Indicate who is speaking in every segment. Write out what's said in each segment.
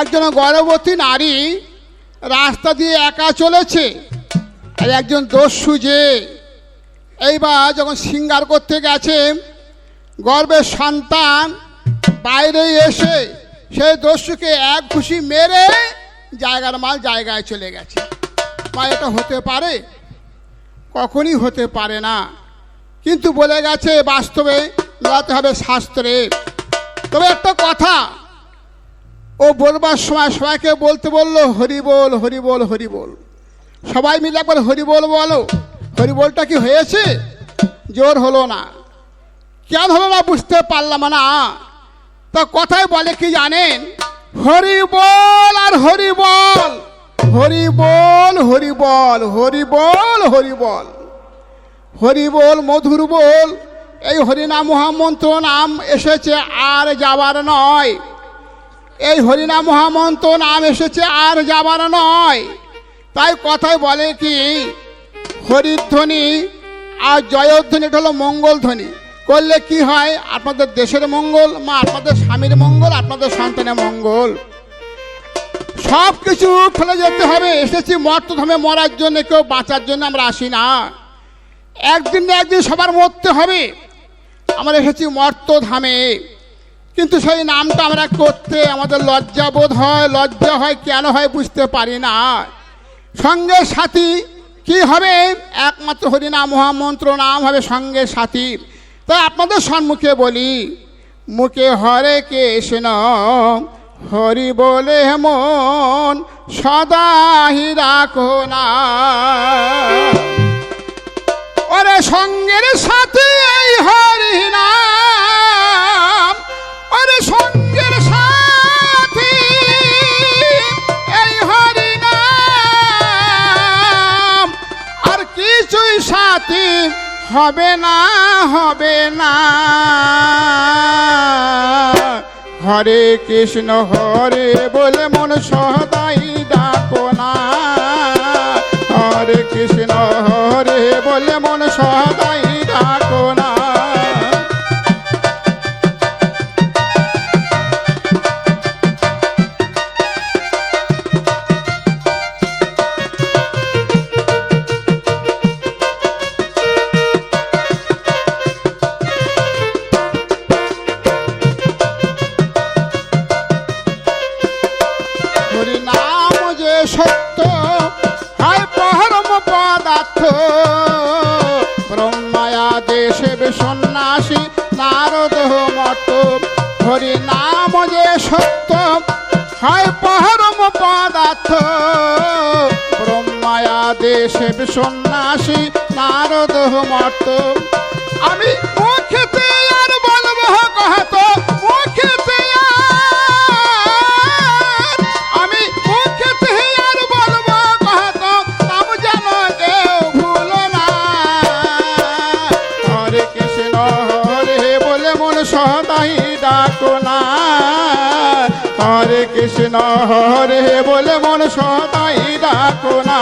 Speaker 1: একজন গর্ভবতী নারী রাস্তা দিয়ে একা চলেছে, আর একজন দস্যু যে। এইবার যখন সিঙ্গার করতে গেছে গর্বের সন্তান বাইরে এসে সেই দস্যুকে এক খুশি মেরে জায়গার মাল জায়গায় চলে গেছে। বা এটা হতে পারে? কখনই হতে পারে না। কিন্তু বলে গেছে বাস্তবে মেলাতে হবে শাস্ত্রে। তবে একটা কথা ও বলবার সময় সবাইকে বলতে বলল, হরি বল হরি বল হরি বল। সবাই মিলে একবার হরি বল বলো। হরি বলটা কি হয়েছে? জোর হলো না। কেন হলো না বুঝতে পারলাম না। তা কথায় বলে কি জানেন? হরি বল আর হরি বল। হরি বল হরি বল হরি বল হরি বল। হরি বল, মধুর বল। এই হরিনাম মহামন্ত্র নাম এসেছে আর যাবার নয়। এই হরিনাম মহামন্ত্র নাম এসেছে আর যাবার নয়। তাই কথায় বলে কি, হরিধ্বনি আর জয়ধ্বনি, এটা হলো মঙ্গল ধ্বনি করলে কি হয়, আপনাদের দেশের মঙ্গল, মা আপনাদের স্বামীর মঙ্গল, আপনাদের সন্তানের মঙ্গল। সব কিছু ফেলে যেতে হবে। এসেছি মর্ত মর্তধামে মরার জন্য, কেউ বাঁচার জন্য আমরা আসি না। একদিন না একদিন সবার মরতে হবে। আমরা এসেছি মর্তধামে। কিন্তু সেই নামটা আমরা করতে আমাদের লজ্জা বোধ হয়, লজ্জা হয়, কেন হয় বুঝতে পারি না। সঙ্গে সাথী কি হবে? একমাত্র হরিনাম মহামন্ত্র নাম হবে সঙ্গে সাথী। তাই আপনাদের সম্মুখে বলি, মুখে হরে কৃষ্ণ, হরি বলে মন সদাহি রাখো না। ওরে সঙ্গের সাথে হরি নাম সাথী হবে না হবে না। হরে কৃষ্ণ হরে বলে মন সদাই ডাকো। দেশে সন্ন্যাসী, নারদ মত। হরি নাম যে সত্য, হয় পরম পদার্থ। ব্রহ্মায়া দেশে সন্ন্যাসী, নারদ মত। আমি মুখেতে কৃষ্ণ হরে বলে মন সদাই ডাকো না।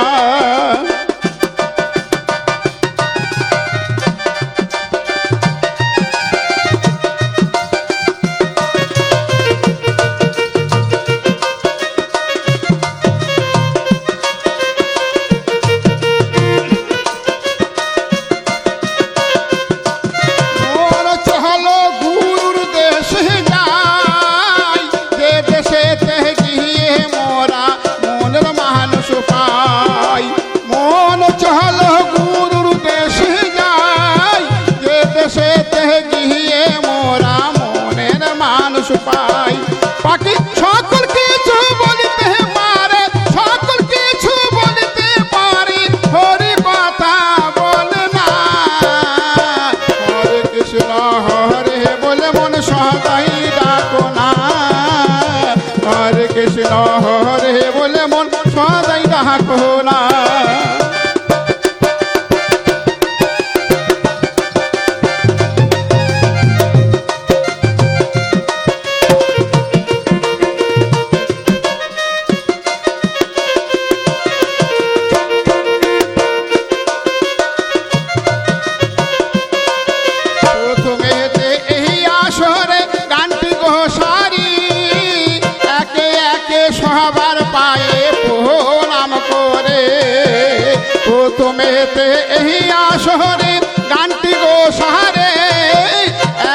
Speaker 1: প্রথমেতে এই আসরে গানটি গো সাহারে।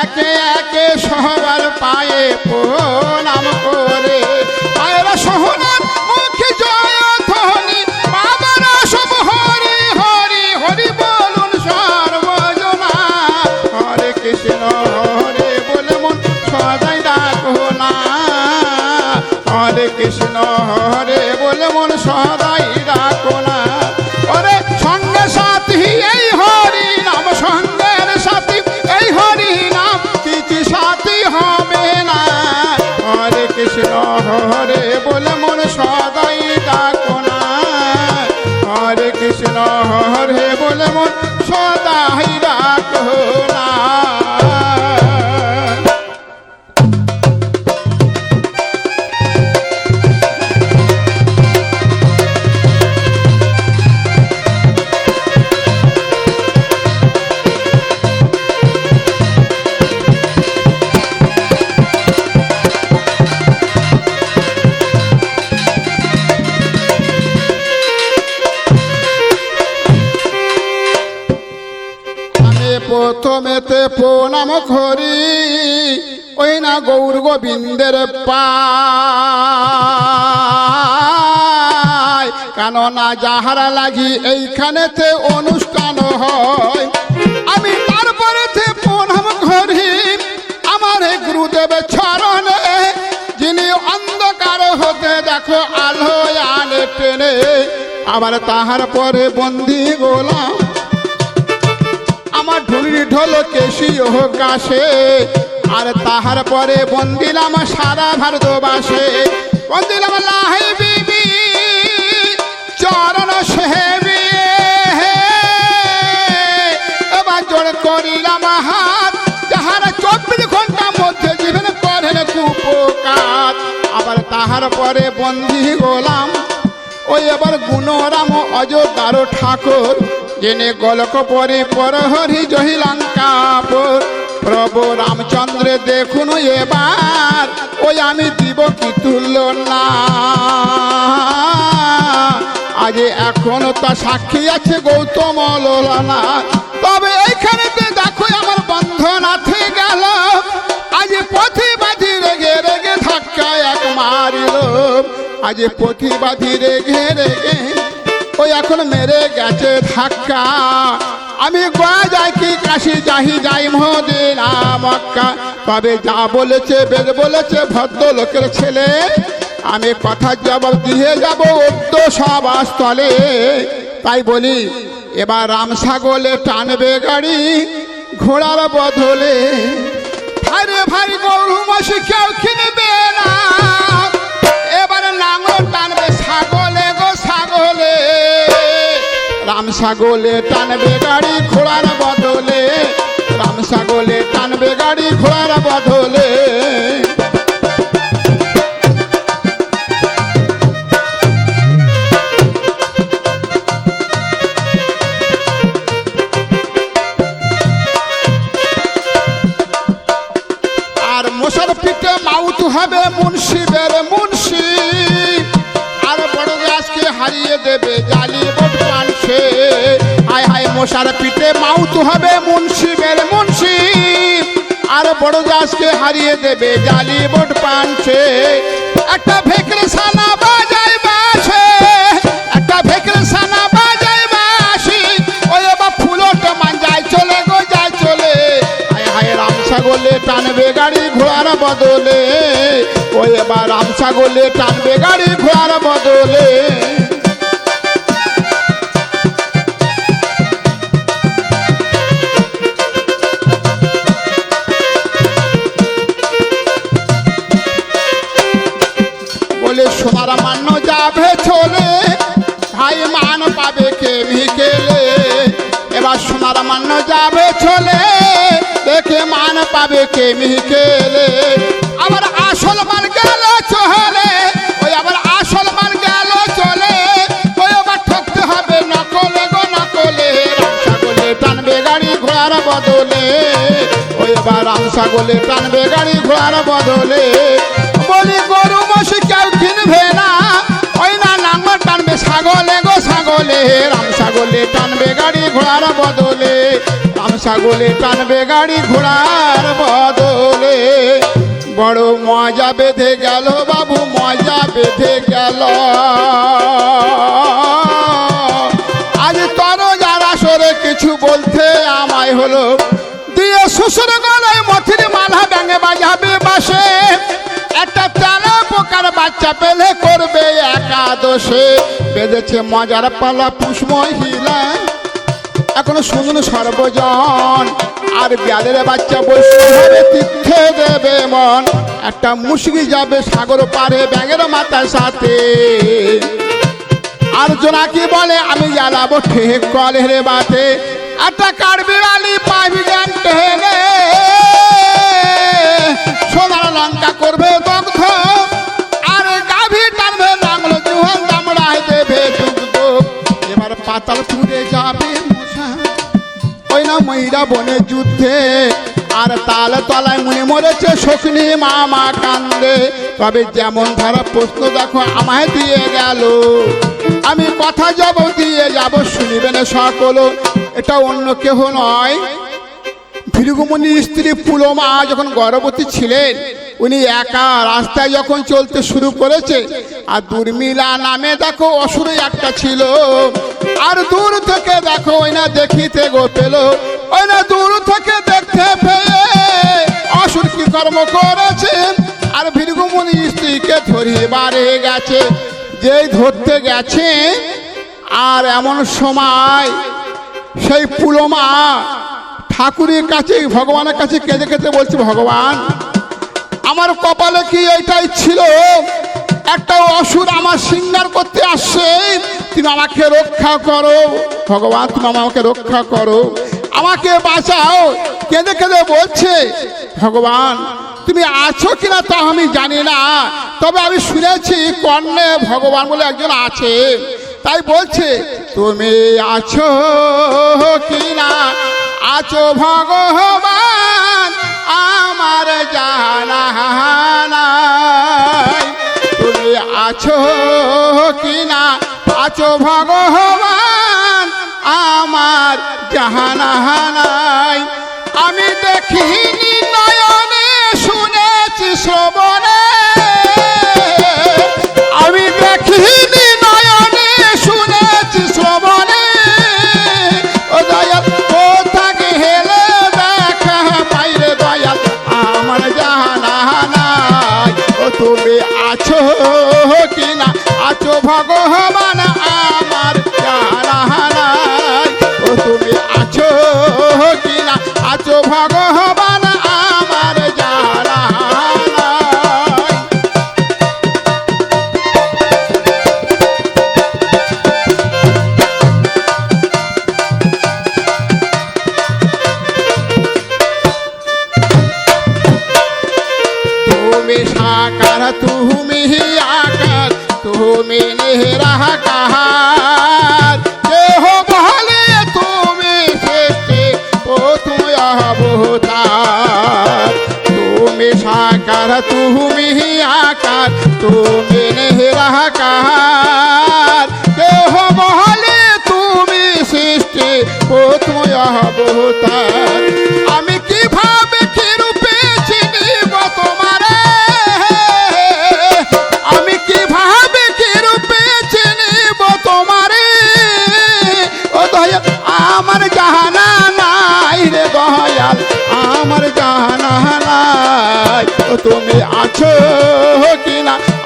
Speaker 1: একে একে সবার পায়ে প্রণাম করে। পায়ের সোহনার মুখে জয় ধ্বনি, বাবার সব হরি হরি হরি বলুন সর্বজনা। হরে কৃষ্ণ, হরে বলে মন, সদাই ডাকো না। হরে কৃষ্ণ, হরে বলে মন, সদাই হরে বলে মন সদাই ডাকো না। হরে কৃষ্ণ হরে প্রণাম করি ওই না গৌর গোবিন্দের পায়। কেননা যাহারা লাগি এইখানেতে অনুষ্ঠান হয়, আমি তারপরেতে প্রণাম করি আমার এই গুরুদেবের চরণে। যিনি অন্ধকার হতে দেখো আলো আনে টেনে, আবার তাহার পরে বন্দি গোলাম আমার ঢুলি ঢোল কেশি হোক আসে আর তাহার পরে বন্দিলাম সারা ভারতবাসে। বন্দিলাম লাহি বিবি, চরণ জোর করিলাম চব্বিশ ঘণ্টার মধ্যে আবার তাহার পরে বন্দি গোলাম ওই এবার গুণরাম অযোধ্যার ঠাকুর। জেনে গলক পরে পরহরি জহিলঙ্কাপুর প্রভু রামচন্দ্র দেখুন এবার, ওই আমি দিব কি তুলল না আজ এখন তা সাক্ষী আছে গৌতম লোলানা। তবে এইখানে দেখো আমার বন্ধন আছে গেল। আজ প্রতিবাদী রেগে রেগে ধাক্কা এক মারিল। আজ প্রতিবাদী রেগে রেগে ওই এখন মেরে গেছে ধাক্কা। আমি গোয়া যাই কি কাশি যাহি যাই মদিনা মক্কা। তবে যা বলেছে বেদ বলেছে ভদ্র লোকের ছেলে। আমি কথা জবাব দিয়ে যাব উদ্য সবার স্থলে তাই বলি, এবার রাম ছাগলে টানবে গাড়ি ঘোড়ার বদলে। আরে ভাই, গরু, মাসি কেউ কিনবে না। এবার নাঙল টানবে ছাগলে রাম ছাগলে টানবে গাড়ি ঘোড়ার বদলে। রাম ছাগলে টানবে গাড়ি ঘোড়ার বদলে। আর মশার পিঠে মাউত হবে মুন্সি। বড় গাছকে হারিয়ে দেবে জালি বোট পানছে হায় মশার পিঠে মাউত হবে মুন্সিবের মুন্সি আর বড় গাছকে হারিয়ে দেবে জালি বোট পানছে একটা ভেকরে সানা বাজাই বাসে, একটা ভেকরে সানা বাজাই বাসি। ওই বা ফুলট মাঞ্জায় চলে গো, যায় চলে। হায় হায় রাম ছাগলে টানবে গাড়ি ঘোড়ার বদলে। ওই বা রাম ছাগলে টানবে গাড়ি ঘোড়ার বদলে। বলে মান্য যাবে চলে ভাই মান পাবে কে ভিকেলে এবার সোনার মান্য যাবে চলে, দেখে মান পাবে কে মিকেলে আবার আসল মাল গেল চলে, ওই আবার আসল মাল গেল চলে, ওই আবার ঠকতে হবে নকলে গো নকলে। রাম টানবে গাড়ি ঘোড়ার বদলে, ওই এবার রাম টানবে গাড়ি ঘোড়ার বদলে। বলি গরু মশি কেউ ছাগলে টানবে গাড়ি ঘোড়ার বদলে। রাম ছাগলে টানবে গাড়ি ঘোড়ার বদলে। বড় মজা বেঁধে গেল বাবু, মজা বেঁধে গেল। আজ তর যারা সরে কিছু বলতে আমায় হলো। দিয়ে শ্বশুর মালা ব্যাঙে বাজাবে বাসে। একটা চালা পোকার বাচ্চা পেলে করবে একাদশে। বেঁধেছে মজার পালা মহিলা এখনও শুনুন সর্বজন, আর বিয়ালের বাচ্চা তীর্থে দেবে মন। একটা মুশকি যাবে সাগর পারে ব্যাঙের মাথার সাথে। আর জোনাকি বলে, আমি জ্বালাবো ঠিক কলে রে বাতে। একটা কাঠবিড়ালি পাবি বনে যুদ্ধে, আর তাল তলায় মুনি মরেছে শকুনি মামা কান্দে। তবে যেমন ধারা প্রশ্ন দেখো, আমায় দিয়ে গেল। আমি কথা যাব দিয়ে যাব শুনিবেন সকল। এটা অন্য কেহ নয়। ভৃগুমণির স্ত্রী পুলমা যখন গর্ভবতী ছিলেন, উনি একা রাস্তায় যখন চলতে শুরু করেছে, আর দুর্মিলা নামে দেখো অসুর একটা ছিল। আর দূর থেকে দেখো, ওই না দেখিতে গো পেল। ওই না দূর থেকে দেখতে পেয়ে অসুর কি কর্ম করেছে আর ভৃগুমণি স্ত্রীকে ধরিয়ে ধরিবারে গেছে। যেই ধরতে গেছে, আর এমন সময় সেই পুলমা ঠাকুরের কাছে, ভগবানের কাছে কেঁদে কেঁদে বলছে, ভগবান, আমার কপালে কি এইটাই ছিল? একটা অসুর আমার সিঙ্গার করতে আসছে। তুমি আমাকে রক্ষা করো। ভগবান, তুমি আমাকে রক্ষা করো। আমাকে বাঁচাও। কেঁদে কেঁদে বলছে, ভগবান, তুমি আছো কিনা তা আমি জানি না। তবে আমি শুনেছি কর্ণে ভগবান বলে একজন আছে। তাই বলছে, তুমি আছো কিনা? আছো ভগবান, আমার জানা। তুমি আছো কিনা? আছো ভগবান আমার জাহানা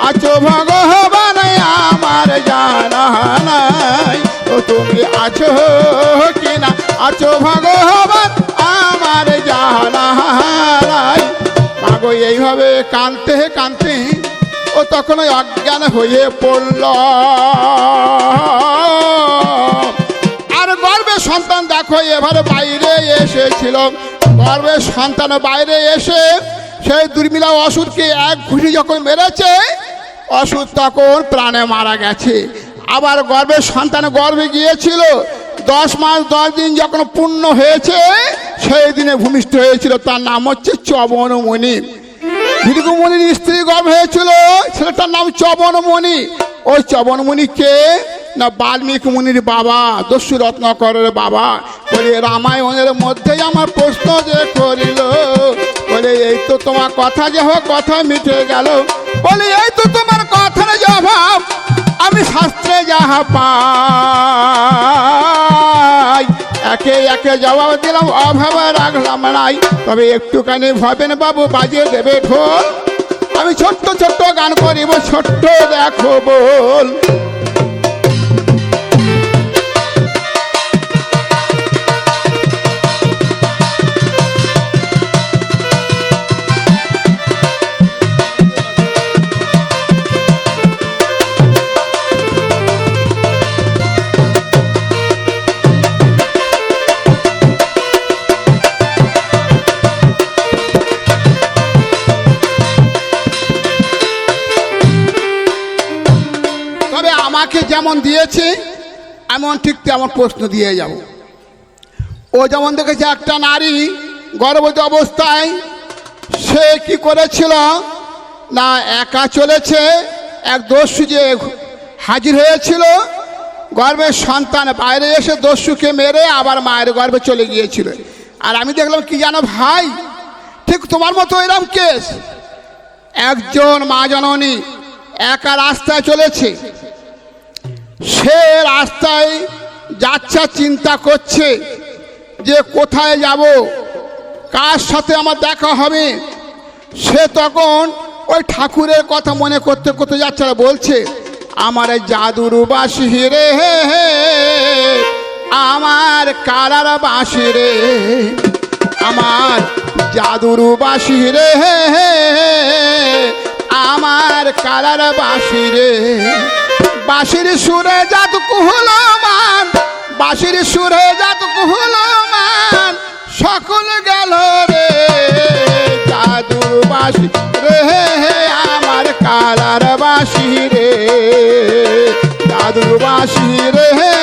Speaker 1: আছো ভগবান, আমার জানা নাই। ও তুমি আছো কিনা? আছো ভগবান, আমার জানা নাই। এইভাবে কানতে কানতে ও তখন অজ্ঞান হয়ে পড়ল। আর গর্বের সন্তান দেখো, এবারে বাইরে এসেছিল। গর্বের সন্তান বাইরে এসে সেই দুর্মিলা অসুরকে এক ঘুষি যখন মেরেছে অসুর তখন প্রাণে মারা গেছে। আবার গর্বের সন্তান গর্বে গিয়েছিল। দশ মাস, দশ দিন যখন পূর্ণ হয়েছে, সেই দিনে ভূমিষ্ঠ হয়েছিল। তার নাম হচ্ছে চবনমণি। ভৃগুমণির স্ত্রী গর্ভ হয়েছিল, ছেলেটার নাম চবনমণি। ওই চবনমণি কে না বাল্মীকি মুনির বাবা, দস্যু রত্নাকরের বাবা বলে রামায়ণের মধ্যেই আমার প্রশ্ন যে করিল। বলে, এই তো তোমার কথা যে হোক, কথা মিটে গেল। বলে, এই তো তোমার যাহা পাই একে একে জবাব দিলাম, অভাবে রাখলাম নাই। তবে একটুখানি ভাবেন বাবু, বাজিয়ে দেবে ঢোল। আমি ছোট্ট ছোট্ট গান করিব, ছোট্ট দেখো বল। আমাকে যেমন দিয়েছে এমন ঠিক তেমন প্রশ্ন দিয়ে যাব। ও যেমন দেখেছে একটা নারী গর্ভবতী অবস্থায়, সে কি করেছিল? না, একা চলেছে, এক দস্যু যে হাজির হয়েছিল, গর্ভের সন্তান বাইরে এসে দস্যুকে মেরে আবার মায়ের গর্ভে চলে গিয়েছিল। আর আমি দেখলাম, কি জানো ভাই? ঠিক তোমার মতো এরকম কেস। একজন মা জননী একা রাস্তায় চলেছে সে রাস্তায় যাচ্ছা চিন্তা করছে যে কোথায় যাব কার সাথে আমার দেখা হবে। সে তখন ওই ঠাকুরের কথা মনে করতে করতে যাচ্ছে বলছে আমার এই জাদুর বাসি রে হে হে, আমার কালার বাসি রে আমার জাদুর বাসি রে হে হে, আমার কালার বাসি রে। বাঁশির সুরে জাত কুহলমান বাঁশির সুরে জাত কুহলমান সকল গেল রে জাদুর বাঁশি রে হে আমার কালার বাঁশি রে। জাদুর বাঁশি রে হে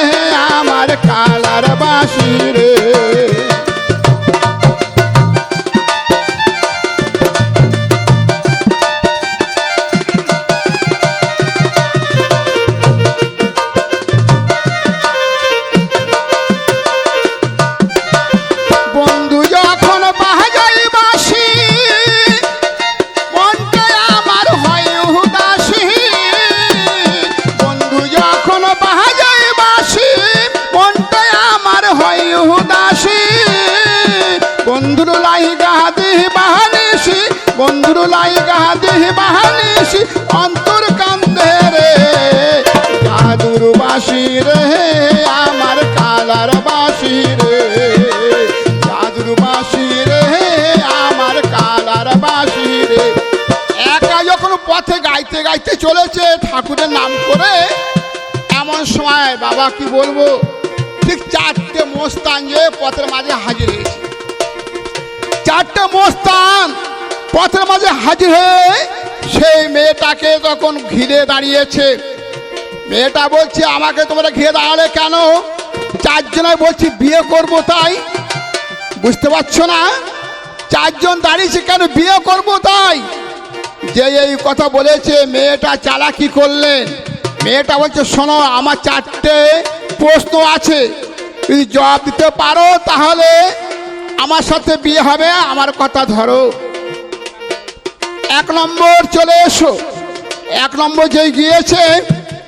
Speaker 1: আমার কালার বাঁশি রে। পথে গাইতে গাইতে চলেছে, ঠাকুরের নাম করে, এমন সময় বাবা কি বলব, ঠিক চারটে মোস্তান যে পথের মাঝে হাজির হয়েছে। চারটে মোস্তান পথের মাঝে হাজির হয়ে, সেই মেয়েটাকে তখন ঘিরে দাঁড়িয়েছে। মেয়েটা বলছে, আমাকে তোমরা ঘিরে দাঁড়ালে কেন? চারজনে বলছি, বিয়ে করব তাই। বুঝতে পারছ না? চারজন দাঁড়িয়েছে কেন? বিয়ে করব তাই। যে এই কথা বলেছে, মেয়েটা চালাকি করলেন। মেয়েটা বলছে, শোনো, আমার চারটে প্রশ্ন আছে। যদি জবাব দিতে পারো, তাহলে আমার সাথে বিয়ে হবে, আমার কথা ধরো। এক নম্বর চলে এসো। এক নম্বর যেই গিয়েছে,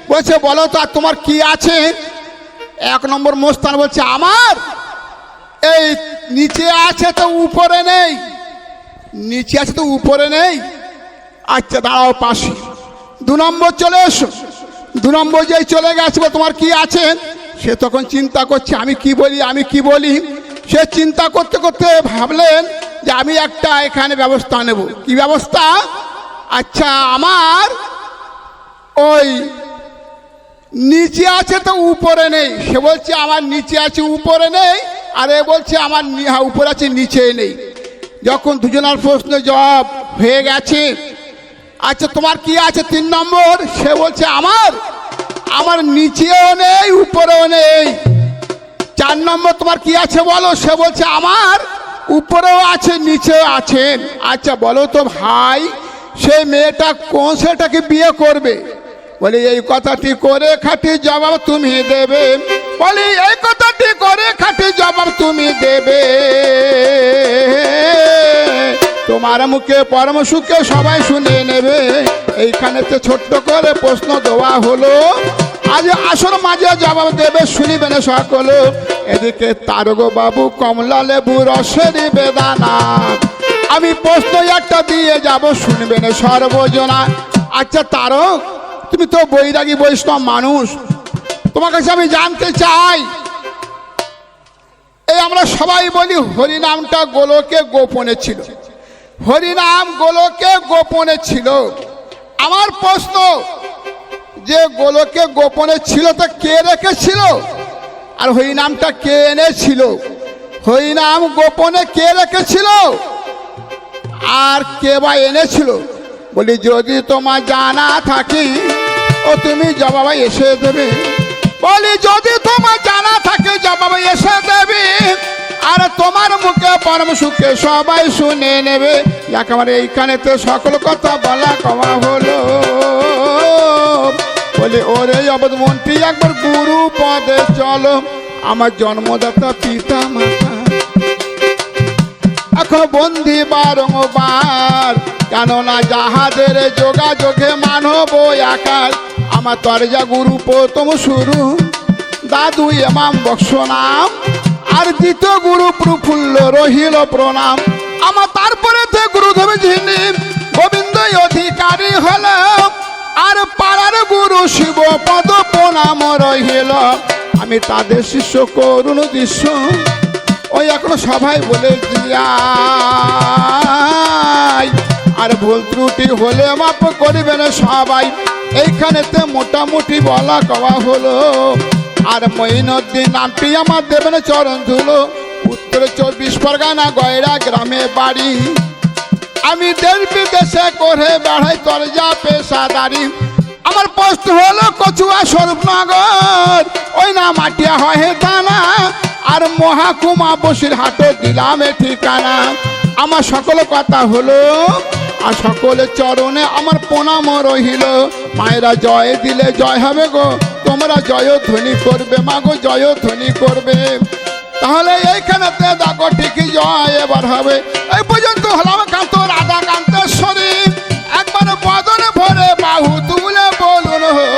Speaker 1: বলছে, বলো তো তোমার কি আছে? এক নম্বর মোস্তান বলছে, আমার? এই, নিচে আছে তো উপরে নেই। নিচে আছে তো উপরে নেই। আচ্ছা দাঁড়াও পাশে। দু নম্বর চলে এসো। দু নম্বর যেই চলে গেছে তোমার কি আছে? সে তখন চিন্তা করছে, আমি কি বলি, আমি কি বলি? সে চিন্তা করতে করতে ভাবলেন যে আমি একটা এখানে ব্যবস্থা নেব। কি ব্যবস্থা? আচ্ছা আমার ওই নিচে আছে তো উপরে নেই। সে বলছে, আমার নিচে আছে, উপরে নেই। আর বলছে, আমার উপরে আছে, নিচে নেই। যখন দুজনের প্রশ্ন জবাব হয়ে গেছে আচ্ছা তোমার কি আছে তিন নম্বর? সে বলছে, আমার। আমার নিচেও নেই, উপরেও নেই। চার নম্বর, তোমার কি আছে বলো? সে বলছে, আমার উপরেও আছে, নিচেও আছেন আচ্ছা বলো তো ভাই সেই মেয়েটা কোন সেটাকে বিয়ে করবে? বলে, এই কথাটি করে খাটি জবাব তুমি দেবে। বলি, এই কথাটি করে খাটি জবাব তুমি দেবে। তোমার মুখে পরম সুখে সবাই শুনে নেবে। এইখানে তো ছোট্ট করে প্রশ্ন দেওয়া হলো। আজ আসর মাঝে জবাব দেবে শুনিবেন সকল। এদিকে তারক বাবু কমলা লেবু রসের বেদানা। আমি প্রশ্ন একটা দিয়ে যাব শুনবেন সর্বজনা। আচ্ছা তারক, তুমি তো বৈরাগী বৈষ্ণব মানুষ। তোমার কাছে আমি জানতে চাই, এই আমরা সবাই বলি হরিনামটা গোলকে গোপনে ছিল। হরিনাম গোলকে গোপনে ছিল। আমার প্রশ্ন, যে গোলকে গোপনে ছিল তা কে রেখেছিল? আর হরিনামটা কে এনেছিল? হরিনাম গোপনে কে রেখেছিল? আর কে বা এনেছিল? বলি, যদি তোমার জানা থাকে, ও তুমি জবাব এসে দেবে। যদি তোমার জানা থাকে জবাব এসে দেবে, আর তোমার মুখে পরম সুখে সবাই শুনে নেবে। একেবারে এইখানে তো সকল কথা বলা কমা হলো। বলে, ওরে অবধ মন্ত্রী একবার গুরু পদে চলো, আমার জন্মদাতা পিতা মাতা। এখন বন্দি বারংবার, কেননা যাহাদের যোগাযোগে মানব আকার আমার তরজা গুরু প্রথম শুরু। দাদু এমাম বক্স নাম, আর দ্বিতীয় গুরু প্রফুল্ল রহিল প্রণাম। আমার তারপরে তে গুরুদেব যিনি গোবিন্দ অধিকারী হল আর পাড়ার গুরু শিব পদ প্রণাম রহিল। আমি তাদের শিষ্য করুণ দৃশ্য ওই এখনও সবাই বলে আর ভুল ত্রুটি হলে মাপ করিবেন সবাই। এইখানেতে মোটামুটি বলা কওয়া হলো। আর মঈনুদ্দিন নামটি আমার দেবেন চরণ ধুলো। উত্তরে চব্বিশ পরগনা গয়রা গ্রামে বাড়ি। আমি দেশ বিদেশে করে বেড়াই যা পেশাদারি। আমার পোস্ট হলো কচুয়া স্বরূপনগর। ওই না মাটিয়া হয় দানা। আর মহাকুমা বসির হাটে দিলাম ঠিকানা। আমার সকল কথা হলো আর সকল চরণে আমার প্রণাম রহিল। মায়েরা জয় দিলে জয় হবে গো। তোমরা জয় ধ্বনি করবে, মা গো, জয় ধ্বনি করবে। তাহলে এইখানেতে দেখো ঠিকই জয় এবার হবে। এই পর্যন্ত হলাম কান্ত রাধা কান্তেশ্বরী একবার বদনে ভরে বাহু তুলে বলুন হো।